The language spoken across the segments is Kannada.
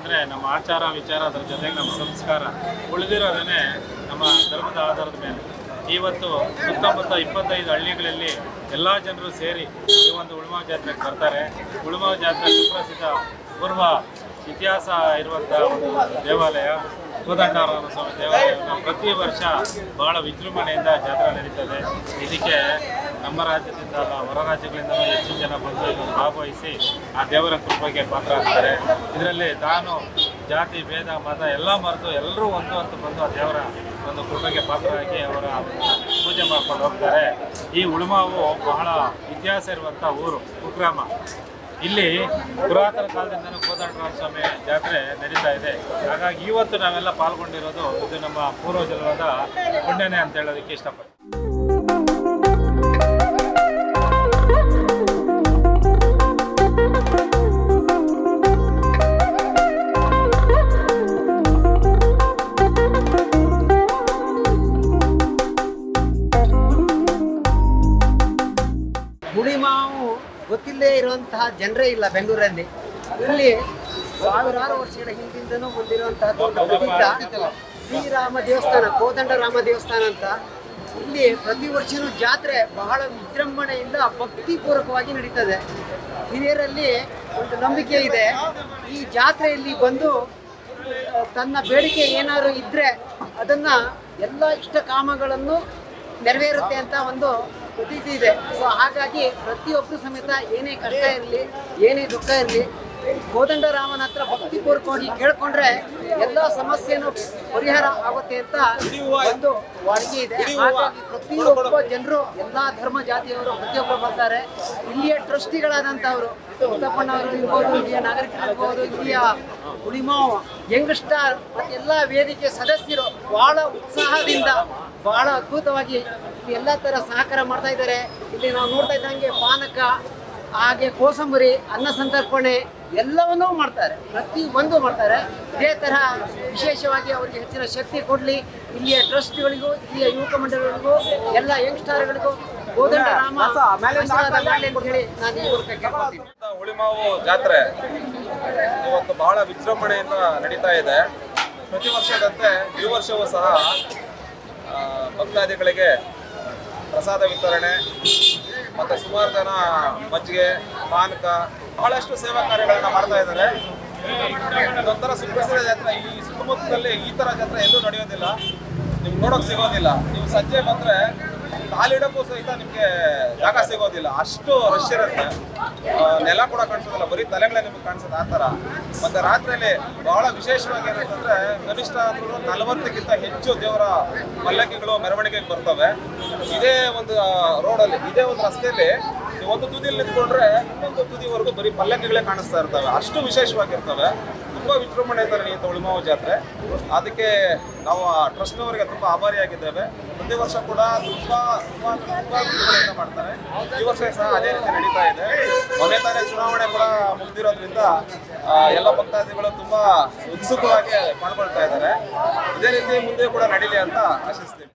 ಅಂದರೆ ನಮ್ಮ ಆಚಾರ ವಿಚಾರ ಅದರ ಜೊತೆಗೆ ನಮ್ಮ ಸಂಸ್ಕಾರ ಉಳಿದಿರೋದೇ ನಮ್ಮ ಧರ್ಮದ ಆಧಾರದ ಮೇಲೆ. ಇವತ್ತು ಸುತ್ತಮುತ್ತ ಇಪ್ಪತ್ತೈದು ಹಳ್ಳಿಗಳಲ್ಲಿ ಎಲ್ಲ ಜನರು ಸೇರಿ ಈ ಒಂದು ಉಳುಮಾ ಜಾತ್ರೆಗೆ ಬರ್ತಾರೆ. ಉಳುಮಾ ಜಾತ್ರೆ ಸುಪ್ರಸಿದ್ಧ ಪೂರ್ವ ಇತಿಹಾಸ ಇರುವಂಥ ಒಂದು ದೇವಾಲಯ ಕೋದಂಡರಾಮ ಸ್ವಾಮಿ ದೇವಾಲಯ. ಪ್ರತಿ ವರ್ಷ ಬಹಳ ವಿಜೃಂಭಣೆಯಿಂದ ಜಾತ್ರೆ ನಡೀತದೆ. ಇದಕ್ಕೆ ನಮ್ಮ ರಾಜ್ಯದಿಂದ ಅಲ್ಲ, ಹೊರ ರಾಜ್ಯಗಳಿಂದ ಹೆಚ್ಚು ಜನ ಬಂದು ಇದನ್ನು ಭಾಗವಹಿಸಿ ಆ ದೇವರ ಕೃಪೆಗೆ ಪಾತ್ರ ಆಗ್ತಾರೆ. ಇದರಲ್ಲಿ ತಾನು ಜಾತಿ, ಭೇದ, ಮತ ಎಲ್ಲ ಮರೆತು ಎಲ್ಲರೂ ಒಂದು ಅಂತ ಬಂದು ಆ ದೇವರ ಒಂದು ಕೃಪೆಗೆ ಪಾತ್ರರಾಗಿ ಅವರ ಪೂಜೆ ಮಾಡ್ಕೊಂಡು ಹೋಗ್ತಾರೆ. ಈ ಉಳುಮಾವು ಬಹಳ ಇತಿಹಾಸ ಇರುವಂಥ ಊರು, ಕುಗ್ರಾಮ. ಇಲ್ಲಿ ಪುರಾತನ ಕಾಲದಿಂದಲೂ ಕೋದಂಡರಾಮ ಸ್ವಾಮಿ ಜಾತ್ರೆ ನಡೀತಾ ಇದೆ. ಹಾಗಾಗಿ ಇವತ್ತು ನಾವೆಲ್ಲ ಪಾಲ್ಗೊಂಡಿರೋದು ಇದು ನಮ್ಮ ಪೂರ್ವಜನ್ಮದ ಪುಣ್ಯನೇ ಅಂತ ಹೇಳೋದಕ್ಕೆ ಇಷ್ಟಪಡ್ತೀನಿ. ಗೊತ್ತಿಲ್ಲದೆ ಇರುವಂತಹ ಜನರೇ ಇಲ್ಲ ಬೆಂಗಳೂರಲ್ಲಿ. ಇಲ್ಲಿ ಸಾವಿರಾರು ವರ್ಷಗಳ ಹಿಂದಿಂದನೂ ಬಂದಿರುವಂತಹ ಶ್ರೀರಾಮ ದೇವಸ್ಥಾನ ಕೋದಂಡ ರಾಮ ದೇವಸ್ಥಾನ ಅಂತ. ಇಲ್ಲಿ ಪ್ರತಿ ವರ್ಷನೂ ಜಾತ್ರೆ ಬಹಳ ವಿಜೃಂಭಣೆಯಿಂದ ಭಕ್ತಿಪೂರ್ವಕವಾಗಿ ನಡೀತದೆ. ಹಿರಿಯರಲ್ಲಿ ಒಂದು ನಂಬಿಕೆ ಇದೆ. ಈ ಜಾತ್ರೆಯಲ್ಲಿ ಬಂದು ತನ್ನ ಬೇಡಿಕೆ ಏನಾದ್ರು ಇದ್ರೆ ಅದನ್ನ ಎಲ್ಲ ಇಷ್ಟ ಕಾಮಗಳನ್ನು ನೆರವೇರುತ್ತೆ ಅಂತ ಒಂದು ಪ್ರತೀತಿ ಇದೆ. ಸೊ ಹಾಗಾಗಿ ಪ್ರತಿಯೊಬ್ಬರು ಸಮೇತ ಏನೇ ಕಷ್ಟ ಇರಲಿ, ಏನೇ ದುಃಖ ಇರಲಿ ಕೋದಂಡರಾಮನ ಹತ್ರ ಭಕ್ತಿ ಕೋರ್ಕೊಂಡು ಕೇಳ್ಕೊಂಡ್ರೆ ಎಲ್ಲ ಸಮಸ್ಯೆನೂ ಪರಿಹಾರ ಆಗುತ್ತೆ ಅಂತ ಒಂದು ವಾಡಿಕೆ ಇದೆ. ಹಾಗಾಗಿ ಪ್ರತಿಯೊಬ್ಬ ಜನರು, ಎಲ್ಲ ಧರ್ಮ ಜಾತಿಯವರು ಪ್ರತಿಯೊಬ್ಬರು ಬರ್ತಾರೆ. ಇಲ್ಲಿಯ ಟ್ರಸ್ಟಿಗಳಾದಂಥವ್ರು ಉತ್ತಪ್ಪನವರು ಇರ್ಬೋದು, ಇಲ್ಲಿಯ ನಾಗರಿಕ ಇರ್ಬೋದು, ಇಲ್ಲಿಯ ಉಳಿಮಾವು ಯಂಗ್ ಸ್ಟಾರ್ ಮತ್ತೆಲ್ಲ ವೇದಿಕೆ ಸದಸ್ಯರು, ಬಹಳ ಉತ್ಸಾಹದಿಂದ, ಬಹಳ ಅದ್ಭುತವಾಗಿ ಎಲ್ಲ ತರ ಸಹಕಾರ ಮಾಡ್ತಾ ಇದ್ದಾರೆ. ಇಲ್ಲಿ ನಾವು ನೋಡ್ತಾ ಇದ್ದಂಗೆ ಪಾನಕ ಹಾಗೆ ಕೋಸಂಬರಿ ಅನ್ನ ಸಂತರ್ಪಣೆ ಎಲ್ಲವನ್ನೂ ಮಾಡ್ತಾರೆ. ಪ್ರತಿ ಒಂದು ಮಾಡ್ತಾರೆ. ಇದೇ ತರಹ ವಿಶೇಷವಾಗಿ ಅವರಿಗೆ ಹೆಚ್ಚಿನ ಶಕ್ತಿ ಕೊಡಲಿ. ಇಲ್ಲಿಯ ಟ್ರಸ್ಟ್ಗಳಿಗೂ ಇಲ್ಲಿಯ ಯುವಕ ಮಂಡಳಿಗಳಿಗೂ ಎಲ್ಲ ಯಂಗ್ಸ್ಟಾರ್ಗಳಿಗೂ ಹುಳಿಮಾವು ಜಾತ್ರೆ ಇವತ್ತು ಬಹಳ ವಿಜೃಂಭಣೆಯಿಂದ ನಡೀತಾ ಇದೆ. ಪ್ರತಿ ವರ್ಷದಂತೆ ಈ ವರ್ಷವೂ ಸಹ ಭಕ್ತಾದಿಗಳಿಗೆ ಪ್ರಸಾದ ವಿತರಣೆ ಮತ್ತು ಸುಮಾರು ಜನ ಮಜ್ಜಿಗೆ, ಪಾನಕ, ಬಹಳಷ್ಟು ಸೇವಾ ಕಾರ್ಯಗಳನ್ನು ಮಾಡ್ತಾ ಇದ್ದಾರೆ. ಇದೊಂಥರ ಸುಪ್ರಸಿದ್ಧ ಜಾತ್ರೆ. ಈ ಸುತ್ತಮುತ್ತಲಲ್ಲಿ ಈ ಥರ ಜಾತ್ರೆ ಎಲ್ಲೂ ನಡೆಯೋದಿಲ್ಲ. ನಿಮ್ಗೆ ನೋಡೋಕೆ ಸಿಗೋದಿಲ್ಲ. ನೀವು ಸಂಜೆ ಬಂದರೆ ಕಾಲಿಡಕ್ಕೂ ಸಹಿತ ನಿಮಗೆ ಜಾಗ ಸಿಗೋದಿಲ್ಲ. ಅಷ್ಟು ರಶ್ ಇರುತ್ತೆ. ನೆಲ ಕೂಡ ಕಾಣಿಸೋದಿಲ್ಲ. ಬರೀ ತಲೆಗಳೇ ನಿಮ್ಗೆ ಕಾಣಿಸೋದು ಆ ಥರ. ಮತ್ತು ರಾತ್ರಿಯಲ್ಲಿ ಬಹಳ ವಿಶೇಷವಾಗಿ ಏನಂತಂದರೆ ಕನಿಷ್ಠ ಅಂದ್ರೂ ನಲವತ್ತಕ್ಕಿಂತ ಹೆಚ್ಚು ದೇವರ ಪಲ್ಲಕ್ಕಿಗಳು ಮೆರವಣಿಗೆಗೆ ಬರ್ತವೆ. ಇದೇ ಒಂದು ರೋಡಲ್ಲಿ, ಇದೇ ಒಂದು ರಸ್ತೆಯಲ್ಲಿ ಒಂದು ತುದಿಯಲ್ಲಿ ನಿಂತ್ಕೊಂಡ್ರೆ ಇನ್ನೊಂದು ತುದಿವರೆಗೂ ಬರೀ ಪಲ್ಲಕ್ಕಿಗಳೇ ಕಾಣಿಸ್ತಾ ಇರ್ತವೆ. ಅಷ್ಟು ವಿಶೇಷವಾಗಿರ್ತವೆ. ತುಂಬ ವಿಜೃಂಭಣೆ ಇದ್ದಾರೆ ನೀವು ಉಳಿಮಾವು ಜಾತ್ರೆ. ಅದಕ್ಕೆ ನಾವು ಆ ಟ್ರಸ್ಟ್ನವರಿಗೆ ತುಂಬ ಆಭಾರಿಯಾಗಿದ್ದೇವೆ. ಪ್ರತಿ ವರ್ಷ ಕೂಡ ತುಂಬ ತುಂಬ ತುಂಬ ವಿಜೃಂಭಣೆಯಿಂದ ಮಾಡ್ತಾರೆ. ಈ ವರ್ಷ ಸಹ ಅದೇ ರೀತಿ ನಡೀತಾ ಇದೆ. ಮೊನ್ನೆ ತಾನೇ ಚುನಾವಣೆ ಕೂಡ ಮುಗಿದಿರೋದ್ರಿಂದ ಎಲ್ಲ ಭಕ್ತಾದಿಗಳು ತುಂಬ ಉತ್ಸುಕವಾಗಿ ಪಾಲ್ಗೊಳ್ತಾ ಇದ್ದಾರೆ. ಇದೇ ರೀತಿ ಮುಂದೆ ಕೂಡ ನಡೀಲಿ ಅಂತ ಆಶಿಸ್ತೀವಿ.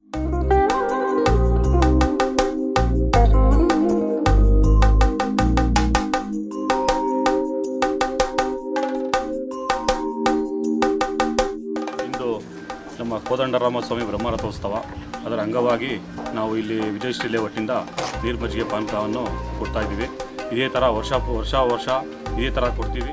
ಕೋದಂಡರಾಮ ಸ್ವಾಮಿ ಬ್ರಹ್ಮರಥೋತ್ಸವ. ಅದರ ಅಂಗವಾಗಿ ನಾವು ಇಲ್ಲಿ ವಿಜಯಶ್ರೀ ಲೇಔಟಿಂದ ನೀರು ಮಜ್ಜಿಗೆ ಪಾನಕವನ್ನು ಕೊಡ್ತಾ ಇದ್ದೀವಿ. ಇದೇ ಥರ ವರ್ಷ ವರ್ಷ ವರ್ಷ ಇದೇ ಥರ ಕೊಡ್ತೀವಿ.